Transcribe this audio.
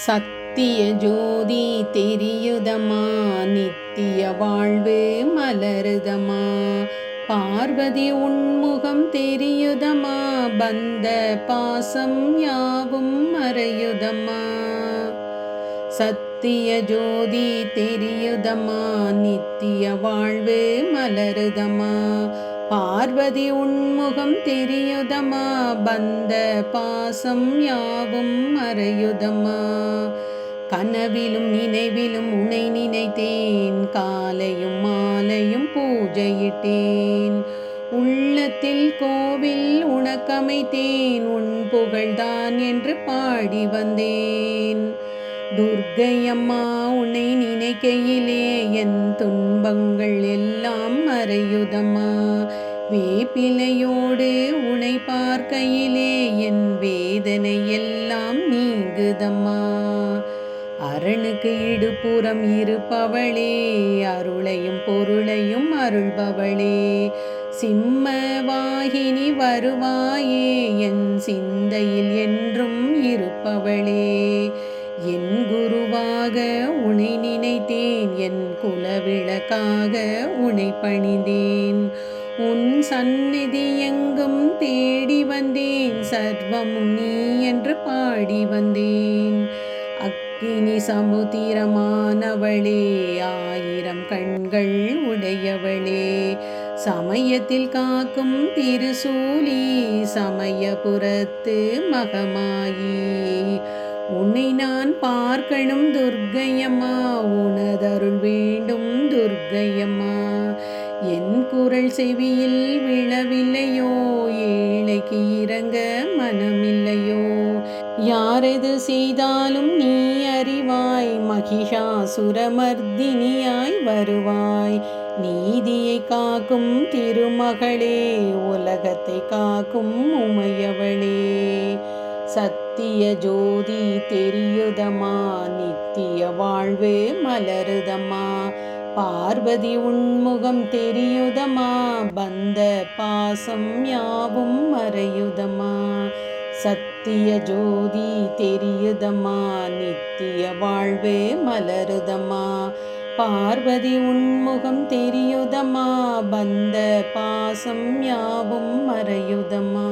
சத்திய ஜோதி தெரியுதமா நித்திய வாழ்வு மலருதமா பார்வதி உன்முகம் தெரியுதமா பந்த பாசம் யாவும் மறையுதமா சத்திய ஜோதி தெரியுதமா நித்திய வாழ்வு மலருதமா பார்வதி உண்முகம் தெரியுதமா? பந்த பாசம் யாவும் மறையுதமா? கனவிலும் நினைவிலும் உனை நினைத்தேன். காலையும் மாலையும் பூஜையிட்டேன். உள்ளத்தில் கோவில் உனக்கமைத்தேன். உன் புகழ்தான் என்று பாடி வந்தேன். துர்க்கையம்மா உன்னை நினைக்கையிலே என் துன்பங்கள் எல்லாம் மறையுதம்மா? வேப்பிலையோடு உனை பார்க்கையிலே என் வேதனை எல்லாம் நீங்குதம்மா. அரணுக்கு இடுப்புறம் இருப்பவளே அருளையும் பொருளையும் அருள்பவளே. சிம்ம வாகினி வருவாயே என் சிந்தையில் என்றும் இருப்பவளே. என் குருவாக உனை நினைத்தேன் என் குலவிளக்காக உனை பணிந்தேன். உன் சந்நிதி எங்கும் தேடி வந்தேன். சர்வமும் நீ என்று பாடி வந்தேன். அக்கினி சமுத்திரமானவளே ஆயிரம் கண்கள் உடையவளே. சமயத்தில் காக்கும் திருசூலி சமயபுரத்து மகமாயி. உன்னை நான் பார்க்கணும் துர்க்கையம்மா உனதருள் வேண்டும் துர்க்கையம்மா. என் குரல் செவியில் விழவில்லையோ? ஏழைக்கு இறங்க மனமில்லையோ? யாரெது செய்தாலும் நீ அறிவாய் மகிஷாசுரமர்தினியாய் வருவாய். நீதியை காக்கும் திருமகளே உலகத்தை காக்கும் உமையவளே. சத்திய ஜோதி தெரியுதமா? நித்திய வாழ்வு மலருதமா? பார்வதி உன்முகம் தெரியுதமா? பந்த பாசம் யாவும் மறையுதமா? சத்திய ஜோதி தெரியுதமா? நித்திய வாழ்வே மலருதமா? பார்வதி உன்முகம் தெரியுதமா? பந்த பாசம் யாவும் மறையுதமா?